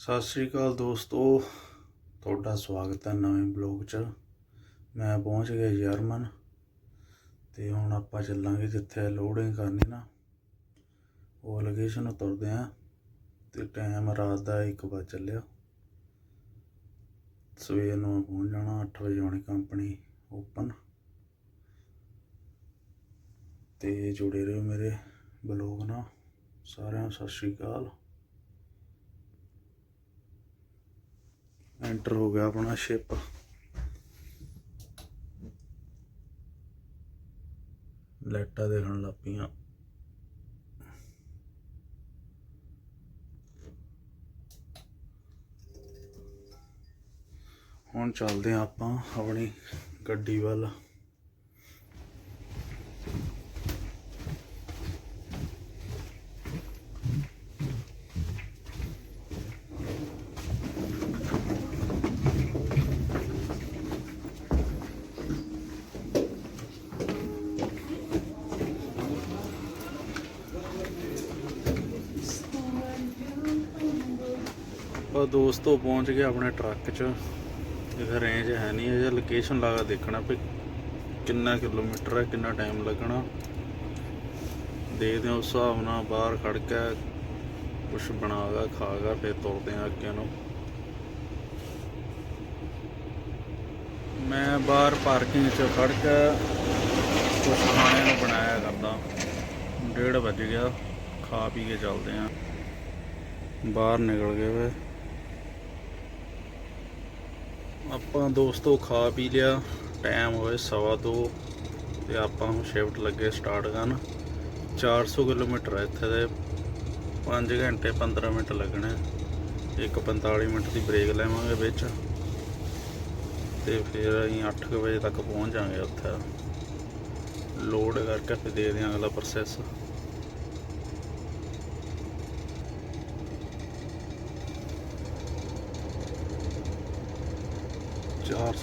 ਸਤਿ ਸ੍ਰੀ ਅਕਾਲ ਦੋਸਤੋ, ਤੁਹਾਡਾ ਸਵਾਗਤ ਹੈ ਨਵੇਂ ਬਲੌਗ 'ਚ। ਮੈਂ ਪਹੁੰਚ ਗਿਆ ਜਰਮਨ ਤੇ ਹੁਣ ਆਪਾਂ ਚੱਲਾਂਗੇ ਜਿੱਥੇ ਲੋਡਿੰਗ ਕਰਨੀ ਨਾ। ਉਹ ਲੋਕੇਸ਼ਨ ਨੂੰ ਤੁਰਦੇ ਆਂ ਤੇ ਟਾਈਮ ਰਾਤ ਦਾ 1 ਵਜੇ ਚੱਲਿਆ। ਸਵੇਰ ਨੂੰ ਪਹੁੰਚ ਜਾਣਾ 8 ਵਜੇ ਹੋਣੀ ਕੰਪਨੀ ਓਪਨ ਤੇ ਜੁੜੇ ਰਹੋ ਮੇਰੇ ਬਲੌਗ ਨਾਲ। ਸਾਰਿਆਂ ਨੂੰ ਸਤਿ ਸ੍ਰੀ ਅਕਾਲ। ਐਂਟਰ ਹੋ ਗਿਆ ਆਪਣਾ ਸ਼ਿਪ ਲਾਈਟਾਂ ਦੇਖਣ ਲੱਗ ਪਈਆਂ। ਹੁਣ ਚੱਲਦੇ ਹਾਂ ਆਪਾਂ ਆਪਣੀ ਗੱਡੀ ਵੱਲ। ਆਪਾਂ ਦੋਸਤੋ ਪਹੁੰਚ ਗਏ ਆਪਣੇ ਟਰੱਕ 'ਚ। ਇਹਦਾ ਰੇਂਜ ਹੈ ਨਹੀਂ ਇਹ ਲੋਕੇਸ਼ਨ ਲਗਾ ਦੇਖਣਾ ਵੀ ਕਿੰਨਾ ਕਿਲੋਮੀਟਰ ਹੈ, ਕਿੰਨਾ ਟਾਈਮ ਲੱਗਣਾ। ਦੇਖਦੇ ਹਾਂ ਉਸ ਹਿਸਾਬ ਨਾਲ ਬਾਹਰ ਖੜ ਕੇ ਕੁਝ ਬਣਾਗਾ, ਖਾਗਾ, ਫਿਰ ਤੁਰਦੇ ਹਾਂ ਅੱਗੇ ਨੂੰ। ਮੈਂ ਬਾਹਰ ਪਾਰਕਿੰਗ 'ਚ ਖੜ ਕੇ ਕੁਝ ਖਾਣੇ ਨੂੰ ਬਣਾਇਆ ਕਰਦਾ। ਡੇਢ ਵੱਜ ਗਿਆ, ਖਾ ਪੀ ਕੇ ਚੱਲਦੇ ਹਾਂ। ਬਾਹਰ ਨਿਕਲ ਗਏ ਵੇ। ਆਪਾਂ ਦੋਸਤੋ ਖਾ ਪੀ ਲਿਆ ਟਾਈਮ ਹੋਏ ਸਵਾ ਦੋ ਤੇ ਆਪਾਂ ਹੁਣ ਸ਼ਿਫਟ ਲੱਗੇ ਸਟਾਰਟ ਕਰਨ। 400 ਕਿਲੋਮੀਟਰ ਹੈ ਇੱਥੇ ਦੇ 5 ਘੰਟੇ 15 ਮਿੰਟ ਲੱਗਣੇ। ਇੱਕ 45 ਮਿੰਟ ਦੀ ਬ੍ਰੇਕ ਲੈਵਾਂਗੇ ਵਿੱਚ। ਤੇ ਫਿਰ ਅਸੀਂ 8 ਕੁ ਵਜੇ ਤੱਕ ਪਹੁੰਚ ਜਾਾਂਗੇ ਉੱਥੇ। ਲੋਡ ਕਰਕੇ ਫਿਰ ਦੇ ਦਿਆਂ ਅਗਲਾ ਪ੍ਰੋਸੈਸ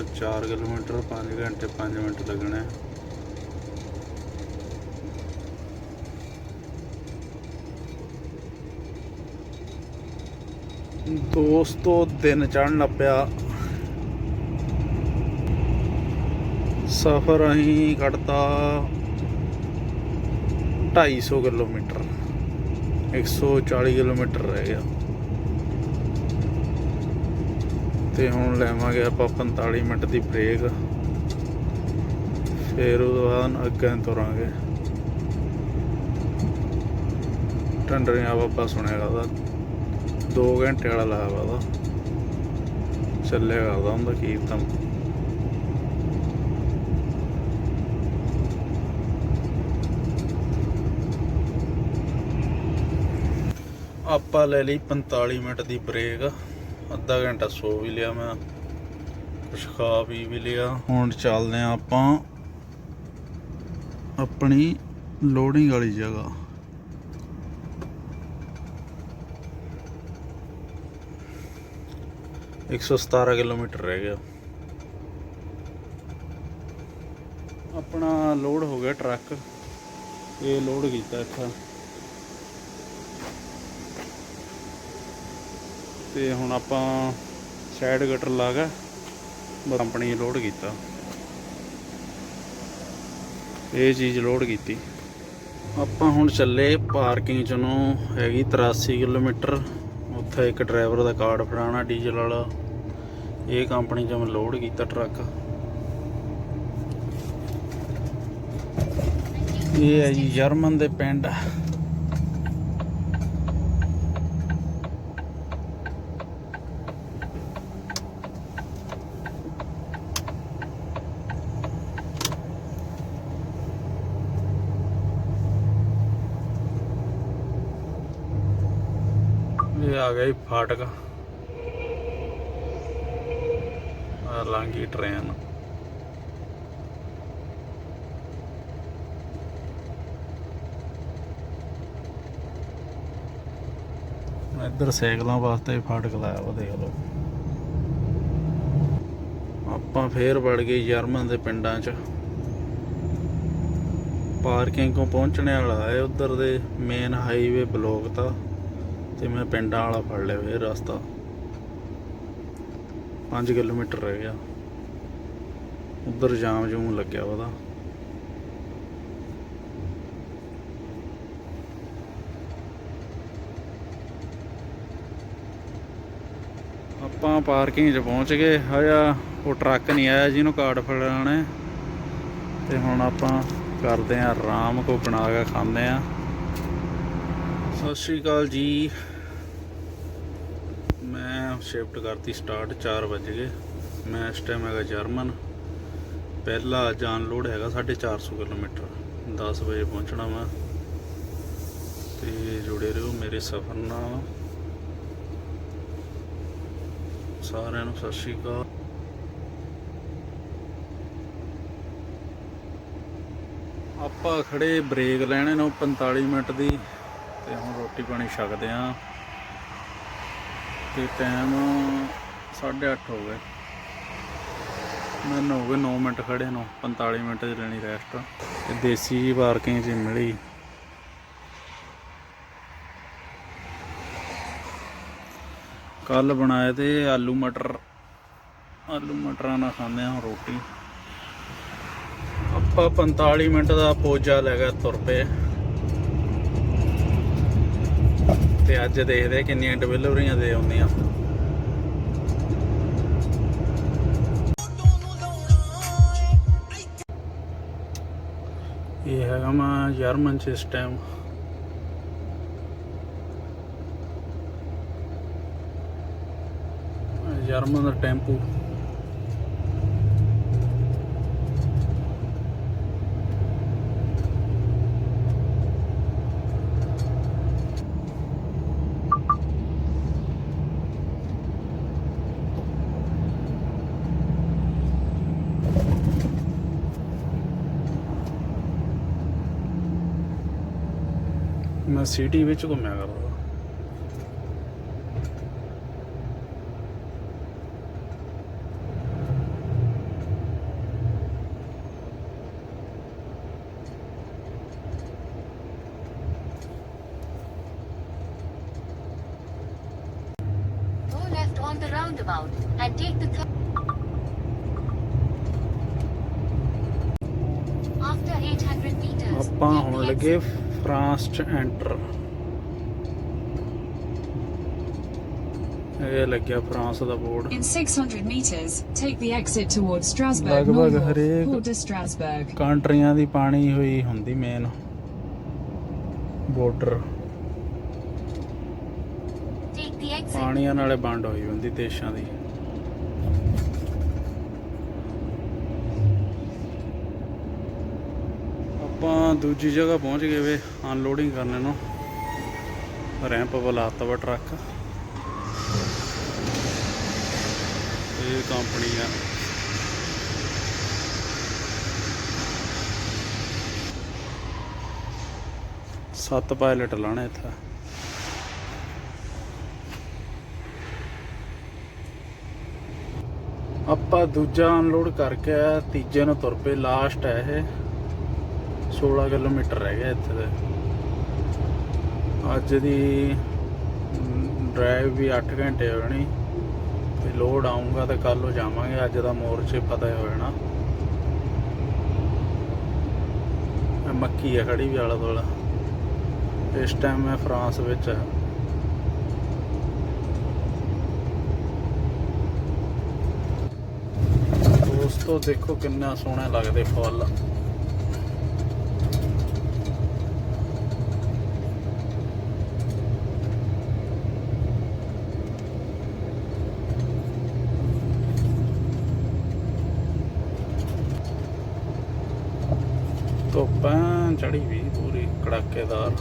ਚਾਰ ਸੌ ਚਾਰ ਕਿਲੋਮੀਟਰ 5 ਘੰਟੇ 5 ਮਿੰਟ ਲੱਗਣੇ। ਦੋਸਤੋ, ਦਿਨ ਚੜ੍ਹਨ ਲੱਪਿਆ ਸਫ਼ਰ ਅਸੀਂ ਕੱਢਤਾ 250 ਕਿਲੋਮੀਟਰ। 140 ਕਿਲੋਮੀਟਰ ਰਹਿ ਗਿਆ। ਤੇ ਹੁਣ ਲੈਵਾਂਗੇ ਆਪਾਂ 45 ਮਿੰਟ ਦੀ ਬ੍ਰੇਕ ਫਿਰ ਉਹ ਬਾਅਦ ਅੱਗੇ ਤੁਰਾਂਗੇ। ਟੰਡਰੀਆਂ ਬਾਬਾ ਸੁਣਿਆ ਦਾ 2 ਘੰਟੇ ਵਾਲਾ ਲਾਇਆ ਵਾ ਦਾ ਚੱਲਿਆ ਕਰਦਾ ਹੁੰਦਾ ਕੀਰਤਨ। ਆਪਾਂ ਲੈ ਲਈ 45 ਮਿੰਟ ਦੀ ਬ੍ਰੇਕ ਅੱਧਾ ਘੰਟਾ ਸੋ ਵੀ ਲਿਆ ਮੈਂ, ਕੁਛ ਖਾ ਪੀ ਵੀ ਲਿਆ। ਹੁਣ ਚੱਲਦੇ ਆ ਆਪਾਂ ਆਪਣੀ ਲੋਡਿੰਗ ਵਾਲੀ ਜਗ੍ਹਾ। ਇੱਕ ਸੌ ਸਤਾਰਾਂ ਕਿਲੋਮੀਟਰ ਰਹਿ ਗਿਆ। ਆਪਣਾ ਲੋਡ ਹੋ ਗਿਆ ਟਰੱਕ। ਇਹ ਲੋਡ ਕੀਤਾ ਇੱਥੇ। ਤੇ ਹੁਣ ਆਪਾਂ ਸਾਈਡ ਗਟਰ ਲਾ ਕੇ ਕੰਪਨੀ ਲੋਡ ਕੀਤਾ। ਇਹ ਚੀਜ਼ ਲੋਡ ਕੀਤੀ। ਆਪਾਂ ਹੁਣ ਚੱਲੇ ਪਾਰਕਿੰਗ 'ਚੋਂ, ਹੈਗੀ 83 ਕਿਲੋਮੀਟਰ। ਉੱਥੇ ਇੱਕ ਡਰਾਈਵਰ ਦਾ ਕਾਰਡ ਫੜਾਣਾ ਡੀਜ਼ਲ ਵਾਲਾ। ਇਹ ਕੰਪਨੀ 'ਚੋਂ ਲੋਡ ਕੀਤਾ ਟਰੱਕ ਇਹ ਹੈ ਜੀ ਜਰਮਨ ਦੇ ਪਿੰਡ। ਇਹ ਆ ਗਿਆ ਜੀ ਫਾਟਕ। ਆ ਲਾਂਗੀ ਟ੍ਰੇਨ ਇੱਧਰ ਸਾਈਕਲਾਂ ਵਾਸਤੇ ਫਾਟਕ ਲਾਇਆ ਵਾ, ਦੇਖ ਲਓ। ਆਪਾਂ ਫੇਰ ਵੜ ਗਏ ਜਰਮਨ ਦੇ ਪਿੰਡਾਂ 'ਚ। ਪਾਰਕਿੰਗ ਕੋ ਪਹੁੰਚਣੇ ਵਾਲਾ ਹੈ, ਉਧਰ ਦੇ ਮੇਨ ਹਾਈਵੇ ਬਲੌਕ ਤਾਂ। ਤੇ ਮੈਂ ਪਿੰਡਾਂ ਵਾਲਾ ਫੜ ਲਿਆ ਫਿਰ ਰਸਤਾ। 5 ਕਿਲੋਮੀਟਰ ਰਹਿ ਗਿਆ। ਉਧਰ ਜਾਮ ਜੂਮ ਲੱਗਿਆ ਉਹਦਾ। ਆਪਾਂ ਪਾਰਕਿੰਗ 'ਚ ਪਹੁੰਚ ਗਏ। ਹਜਾ ਉਹ ਟਰੱਕ ਨਹੀਂ ਆਇਆ ਜਿਹਨੂੰ ਕਾਰਡ ਫੜਾਉਣਾ ਹੈ। ਤੇ ਹੁਣ ਆਪਾਂ ਕਰਦੇ ਆਂ ਆਰਾਮ ਕੋ ਬਣਾ ਕੇ ਖਾਂਦੇ ਆਂ ਸਤਿ ਸ਼੍ਰੀ ਅਕਾਲ ਜੀ। ਸ਼ਿਫਟ ਕਰਤੀ ਸਟਾਰਟ 4 ਵਜੇ ਗਏ। ਮੈਂ ਇਸ ਟਾਈਮ ਹੈਗਾ ਜਰਮਨ। ਪਹਿਲਾ ਜਾਨ ਲੋਡ ਹੈਗਾ 450 ਕਿਲੋਮੀਟਰ। 10 ਵਜੇ ਪਹੁੰਚਣਾ ਵਾ ਤੇ ਜੁੜੇ ਰਹੋ ਮੇਰੇ ਸਫ਼ਰ ਨਾਲ। ਸਾਰਿਆਂ ਨੂੰ ਸਤਿ ਸ਼੍ਰੀ ਅਕਾਲ। ਆਪਾਂ ਖੜੇ ਬ੍ਰੇਕ ਲੈਣੇ ਨੂੰ 45 ਮਿੰਟ ਦੀ। ਤੇ ਹੁਣ ਰੋਟੀ ਪਾਣੀ ਛਕਦੇ ਆਂ। ਤੇ ਟਾਈਮ 8:30 ਹੋ ਗਏ। ਮੈਨੂੰ ਹੋ ਗਏ 9 ਮਿੰਟ ਖੜੇ ਨੂੰ 45 ਮਿੰਟ 'ਚ ਲੈਣੀ ਰੈਸਟ ਤੇ ਦੇਸੀ ਜੀ ਪਾਰਕਿੰਗ 'ਚ ਮਿਲੀ। ਕੱਲ ਬਣਾਏ ਤੇ ਆਲੂ ਮਟਰ। ਆਲੂ ਮਟਰਾਂ ਨਾਲ ਖਾਂਦੇ ਹਾਂ ਰੋਟੀ। ਆਪਾਂ 45 ਮਿੰਟ ਦਾ ਪੋਜਾ ਲੈ ਗਿਆ ਤੁਰ ਪਏ। ਤੇ ਅੱਜ ਦੇਖਦੇ ਕਿੰਨੀਆਂ ਡਿਲੀਵਰੀਆਂ ਦੇ ਆਉਂਦੀਆਂ। ਇਹ ਹੈਗਾ ਮੈਂ ਜਰਮਨ ਚ ਇਸ ਟਾਈਮ ਜਰਮਨ ਦਾ ਟੈਂਪੂ। ਮੈਂ ਸਿਟੀ ਵਿੱਚ ਘੁੰਮਿਆ ਕਰਦਾ Go left on the roundabout and take the third. After 800 meters, ਆਪਾਂ take ਹੁਣ the ਲੱਗੇ ਚ ਐਂਟਰ ਇਹ ਲੱਗਿਆ France the board In 600 meters, take the exit towards Strasbourg, ਲਗਭਗ ਹਰੇਕ- Strasbourg. ਕੰਟਰੀਆਂ ਦੀ ਪਾਣੀ ਹੋਈ ਹੁੰਦੀ main border Take the exit. ਪਾਣੀਆਂ ਨਾਲੇ ਵੰਡ ਹੋਈ ਹੁੰਦੀ ਦੇਸ਼ਾਂ ਦੀ ਆਪਾਂ ਦੂਜੀ ਜਗ੍ਹਾ ਪਹੁੰਚ ਗਏ ਵੇ ਅਨਲੋਡਿੰਗ ਕਰਨ ਨੂੰ। ਰੈਂਪ ਬੁਲਾਤਾ ਵਾ ਟਰੱਕ ਇਹ ਕੰਪਨੀ ਆ। ਸੱਤ ਪਾਇਲਟ ਲਾਣੇ ਇੱਥੇ। ਆਪਾਂ ਦੂਜਾ ਅਨਲੋਡ ਕਰਕੇ ਤੀਜੇ ਨੂੰ ਤੁਰ ਪਏ ਲਾਸਟ ਹੈ ਇਹ। 16 ਕਿਲੋਮੀਟਰ ਰਹਿ ਗਿਆ ਇੱਥੇ ਦੇ ਅੱਜ ਦੀ ਡਰਾਈਵ ਵੀ 8 ਘੰਟੇ ਹੋਣੀ ਤੇ ਲੋਡ ਆਉਂਗਾ ਤੇ ਕੱਲ ਨੂੰ ਜਾਵਾਂਗੇ, ਅੱਜ ਦਾ ਮੋਰਚੇ ਪਤਾ ਹੋ ਜਾਣਾ। ਇਹ ਮੱਕੀ ਆ, ਖੜੀ ਵੀ ਆਲਾ ਦੁਆਲਾ। ਇਸ ਟਾਈਮ ਮੈਂ ਫਰਾਂਸ ਵਿੱਚ ਆ। ਦੋਸਤੋ, ਦੇਖੋ ਕਿੰਨਾ ਸੋਹਣੇ ਲੱਗਦੇ ਫੁੱਲ। ਚੜੀ ਵੀ ਪੂਰੀ ਕੜਾਕੇਦਾਰ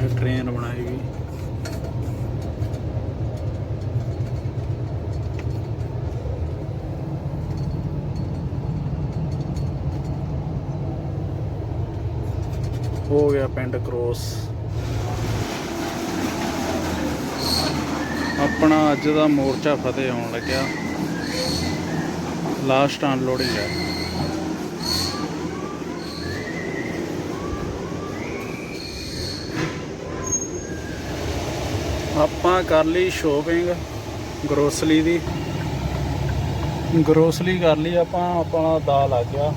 ਇਹ ਟ੍ਰੇਨ ਬਣਾਈ ਵੀ ਹੋ ਗਿਆ ਪਿੰਡ ਕ੍ਰੋਸ। ਆਪਣਾ ਅੱਜ ਦਾ ਮੋਰਚਾ ਫਤਿਹ ਹੋਣ ਲੱਗਿਆ। ਲਾਸਟ ਅਨਲੋਡਿੰਗ ਹੈ। ਆਪਾਂ ਕਰ ਲਈ ਸ਼ੋਪਿੰਗ ਗਰੋਸਰੀ ਦੀ। ਗਰੋਸਰੀ ਕਰ ਲਈ ਆਪਾਂ, ਆਪਣਾ ਦਾ ਲੱਗ ਗਿਆ।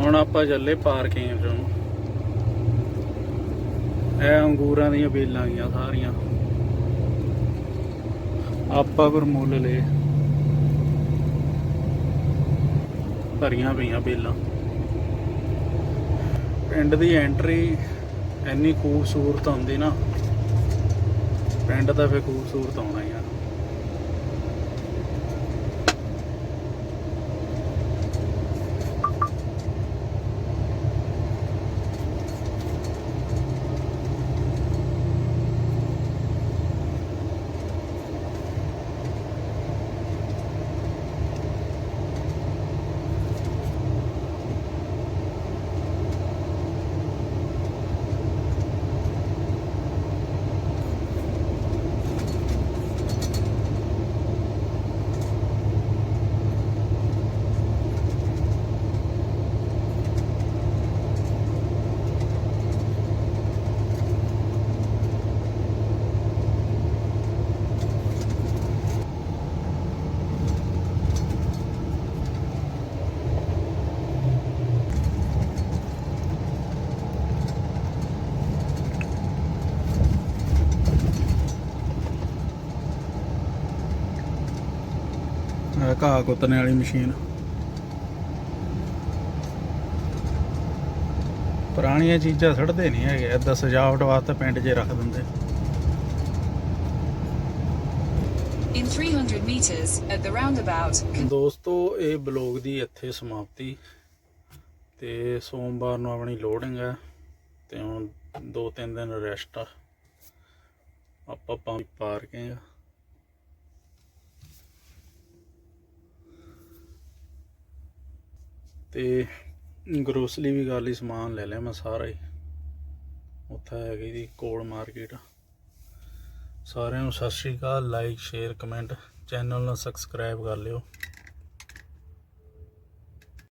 ਹੁਣ ਆਪਾਂ ਚੱਲੇ ਪਾਰਕਿੰਗ ਚੋਂ ਇਹ ਅੰਗੂਰਾਂ ਦੀਆਂ ਬੇਲਾਂ ਗਈਆਂ ਸਾਰੀਆਂ। ਆਪਾਂ ਫਿਰ ਮੁੱਲ ਲਏ। ਭਰੀਆਂ ਪਈਆਂ ਬੇਲਾਂ ਪਿੰਡ ਦੀ ਐਂਟਰੀ ਇੰਨੀ ਖੂਬਸੂਰਤ ਹੁੰਦੀ ਨਾ। ਪਿੰਡ ਤਾਂ ਫੇ ਖੂਬਸੂਰਤ ਆਉਣਾ ਹੀ ਆ ਇਹ ਘਾਹ ਕੁੱਤਣੇ ਵਾਲੀ ਮਸ਼ੀਨ। ਪੁਰਾਣੀਆਂ ਚੀਜ਼ਾਂ ਛੱਡਦੇ ਨਹੀਂ ਹੈਗੇ ਏਦਾਂ ਸਜਾਵਟ ਵਾਸਤੇ ਪਿੰਡ 'ਚ ਰੱਖ ਦਿੰਦੇ। In 300 meters, at the roundabout, ਦੋਸਤੋ ਇਹ ਬਲੌਗ ਦੀ ਇੱਥੇ ਸਮਾਪਤੀ। ਤੇ ਸੋਮਵਾਰ ਨੂੰ ਆਪਣੀ ਲੋਡਿੰਗ ਹੈ ਤੇ ਹੁਣ ਦੋ ਤਿੰਨ ਦਿਨ ਰੈਸਟ ਆ। ਆਪਾਂ ਪੰਜ ਪਾਰਕਿੰਗ ਤੇ ਗਰੋਸਰੀ ਵੀ ਕਰ ਲਈ, ਸਮਾਨ ਲੈ ਲਿਆ ਮੈਂ ਸਾਰਾ ਹੀ। ਉੱਥੇ ਹੈਗੀ ਦੀ ਕੋਲ ਮਾਰਕੀਟ। ਸਾਰਿਆਂ ਨੂੰ ਸਤਿ ਸ਼੍ਰੀ ਅਕਾਲ ਲਾਈਕ ਸ਼ੇਅਰ ਕਮੈਂਟ ਚੈਨਲ ਨੂੰ ਸਬਸਕ੍ਰਾਈਬ ਕਰ ਲਿਓ।